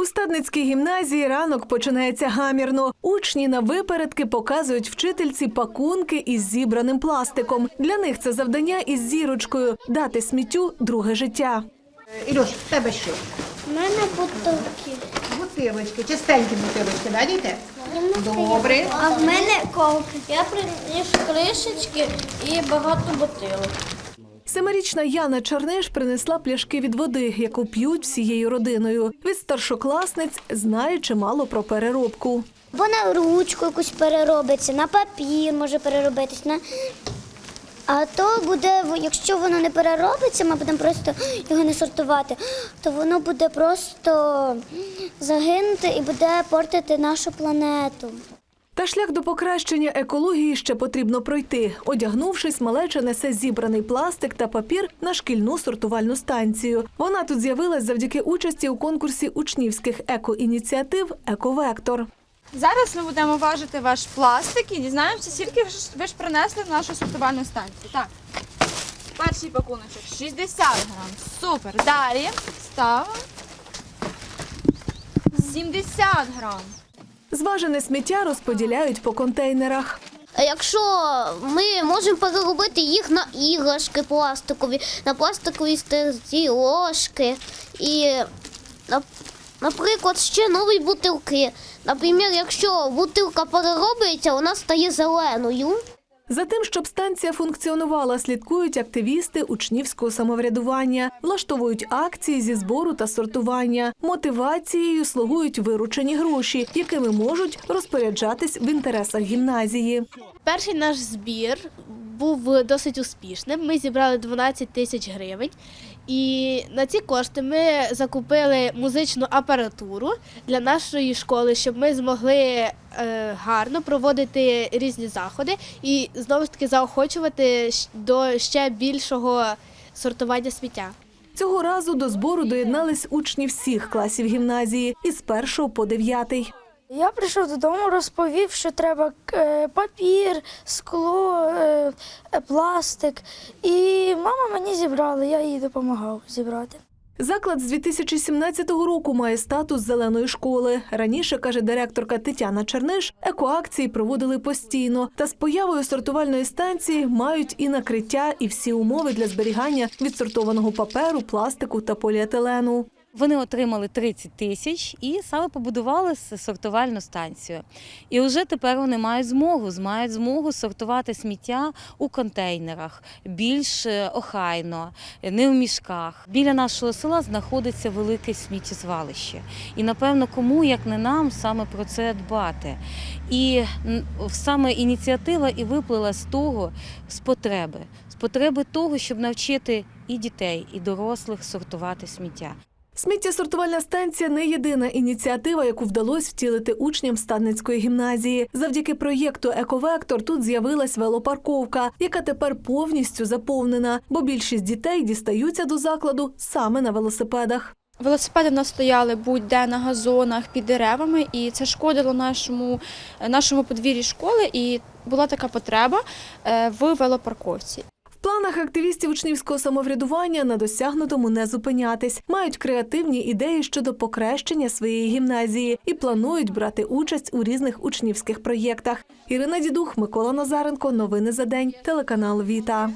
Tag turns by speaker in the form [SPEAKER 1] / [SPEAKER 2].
[SPEAKER 1] У стадницькій гімназії ранок починається гамірно. Учні на випередки показують вчительці пакунки із зібраним пластиком. Для них це завдання із зірочкою дати сміттю друге життя.
[SPEAKER 2] Ілюш, в тебе що?
[SPEAKER 3] У мене бутилки.
[SPEAKER 2] Бутилочки, чистенькі бутилочки, да, діти? Добре.
[SPEAKER 3] А в мене колки. Я приніс кришечки і багато бутилок.
[SPEAKER 1] Семирічна Яна Черниш принесла пляшки від води, яку п'ють всією родиною. Від старшокласниць знає чимало про переробку.
[SPEAKER 3] Бо на ручку якусь переробиться, на папір може переробитись. На... А то буде, якщо воно не переробиться, ми будемо просто його не сортувати, то воно буде просто загинути і буде портити нашу планету.
[SPEAKER 1] Та шлях до покращення екології ще потрібно пройти. Одягнувшись, малеча несе зібраний пластик та папір на шкільну сортувальну станцію. Вона тут з'явилась завдяки участі у конкурсі учнівських екоініціатив Ековектор.
[SPEAKER 4] Зараз ми будемо важити ваш пластик і дізнаємося, скільки ви ж принесли в нашу сортувальну станцію. Так, перший пакуночок 60 грам. Супер. Далі ставимо 70 грам.
[SPEAKER 1] Зважене сміття розподіляють по контейнерах.
[SPEAKER 5] Якщо ми можемо переробити їх на іграшки пластикові, на пластикові стерці, ложки і, наприклад, ще нові бутилки. Наприклад, якщо бутилка переробиться, вона стає зеленою.
[SPEAKER 1] За тим, щоб станція функціонувала, слідкують активісти учнівського самоврядування, влаштовують акції зі збору та сортування. Мотивацією слугують виручені гроші, якими можуть розпоряджатись в інтересах гімназії.
[SPEAKER 6] Перший наш збір був досить успішним. Ми зібрали 12 тисяч гривень, і на ці кошти ми закупили музичну апаратуру для нашої школи, щоб ми змогли е, гарно проводити різні заходи і знову ж таки заохочувати до ще більшого сортування сміття.
[SPEAKER 1] Цього разу до збору доєднались учні всіх класів гімназії із першого по дев'ятий.
[SPEAKER 7] Я прийшов додому, розповів, що треба е, папір, скло, е, е, пластик. І мама мені зібрала, я їй допомагав зібрати.
[SPEAKER 1] Заклад з 2017 року має статус зеленої школи. Раніше каже директорка Тетяна Черниш, екоакції проводили постійно. Та з появою сортувальної станції мають і накриття, і всі умови для зберігання відсортованого паперу, пластику та поліетилену.
[SPEAKER 8] Вони отримали 30 тисяч і саме побудували сортувальну станцію. І вже тепер вони мають змогу, мають змогу сортувати сміття у контейнерах більш е, охайно, не в мішках. Біля нашого села знаходиться велике сміттєзвалище. І напевно, кому як не нам саме про це дбати. І саме ініціатива і виплила з того, з потреби, з потреби того, щоб навчити і дітей, і дорослих сортувати сміття.
[SPEAKER 1] Сміттєсортувальна станція не єдина ініціатива, яку вдалося втілити учням Стадницької гімназії. Завдяки проєкту Ековектор тут з'явилась велопарковка, яка тепер повністю заповнена, бо більшість дітей дістаються до закладу саме на велосипедах.
[SPEAKER 4] Велосипеди в нас стояли будь-де на газонах, під деревами, і це шкодило нашому, нашому подвір'ї школи, і була така потреба е, в велопарковці.
[SPEAKER 1] Планах активістів учнівського самоврядування на досягнутому не зупинятись. Мають креативні ідеї щодо покращення своєї гімназії і планують брати участь у різних учнівських проєктах. Ірина Дідух, Микола Назаренко. Новини за день. Телеканал Віта.